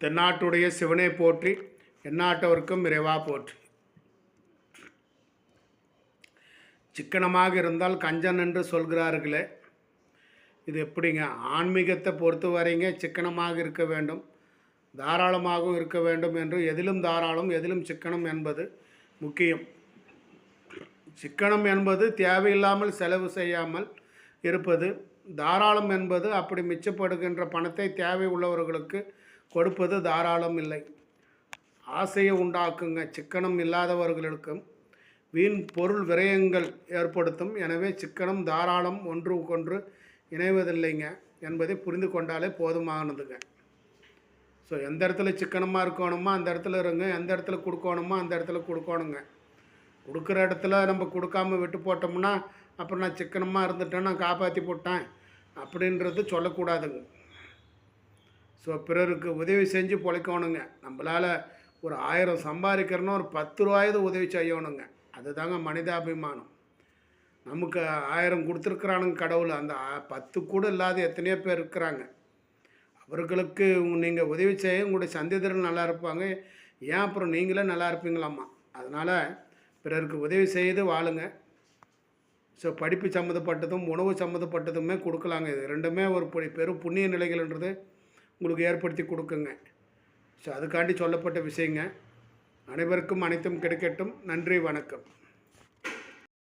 தென்னாட்டுடைய சிவனை போற்றி எந்நாட்டவர்க்கும் இறைவா போற்றி. சிக்கனமாக இருந்தால் கஞ்சன் என்று சொல்கிறார்களே இது எப்படிங்க? ஆன்மீகத்தை பொறுத்த வரைங்க சிக்கனமாக இருக்க வேண்டும் தாராளமாகவும் இருக்க வேண்டும் என்று எதிலும் தாராளம் எதிலும் சிக்கனம் என்பது முக்கியம். சிக்கனம் என்பது தேவையில்லாமல் செலவு செய்யாமல் இருப்பது தாராளம் என்பது அப்படி மிச்சப்படுகின்ற பணத்தை தேவை உள்ளவர்களுக்கு கொடுப்பது தாராளம் இல்லை. ஆசையை உண்டாக்குங்க. சிக்கனம் இல்லாதவர்களுக்கும் வீண் பொருள் விரயங்கள் ஏற்படுத்தும். எனவே சிக்கனம் தாராளம் ஒன்று கொன்று இணைவதில்லைங்க என்பதை புரிந்து கொண்டாலே போதுமானதுங்க. ஸோ எந்த இடத்துல சிக்கனமாக இருக்கணுமோ அந்த இடத்துல இருங்க. எந்த இடத்துல கொடுக்கணுமோ அந்த இடத்துல கொடுக்கணுங்க. கொடுக்குற இடத்துல நம்ம கொடுக்காம விட்டு போட்டோம்னா அப்புறம் நான் சிக்கனமாக இருந்துட்டேன் நான் காப்பாற்றி போட்டேன் அப்படின்றது சொல்லக்கூடாதுங்க. ஸோ பிறருக்கு உதவி செஞ்சு பிழைக்கணுங்க. நம்மளால் ஒரு ஆயிரம் சம்பாதிக்கிறனோ ஒரு பத்து ரூபாயது உதவி செய்யணுங்க. அதுதாங்க மனிதாபிமானம். நமக்கு ஆயிரம் கொடுத்துருக்குறானுங்க கடவுள். அந்த பத்து கூட இல்லாத எத்தனையோ பேர் இருக்கிறாங்க. அவர்களுக்கு நீங்கள் உதவி செய்ய உங்களுடைய சந்ததிகள் நல்லா இருப்பாங்க. ஏன் அப்புறம் நீங்களே நல்லா இருப்பீங்களாம்மா. அதனால் பிறருக்கு உதவி செய்து வாழுங்க. ஸோ படிப்பு சம்மந்தப்பட்டதும் உணவு சம்மந்தப்பட்டதுமே கொடுக்கலாங்க. இது ரெண்டுமே ஒரு பெரும் புண்ணிய நிலைகள்ன்றது. உங்களுக்கு ஏற்படுத்தி கொடுக்குங்க. ஸோ அதுக்காண்டி சொல்லப்பட்ட விஷயங்க. அனைவருக்கும் அனைத்தும் கிடைக்கட்டும். நன்றி வணக்கம்.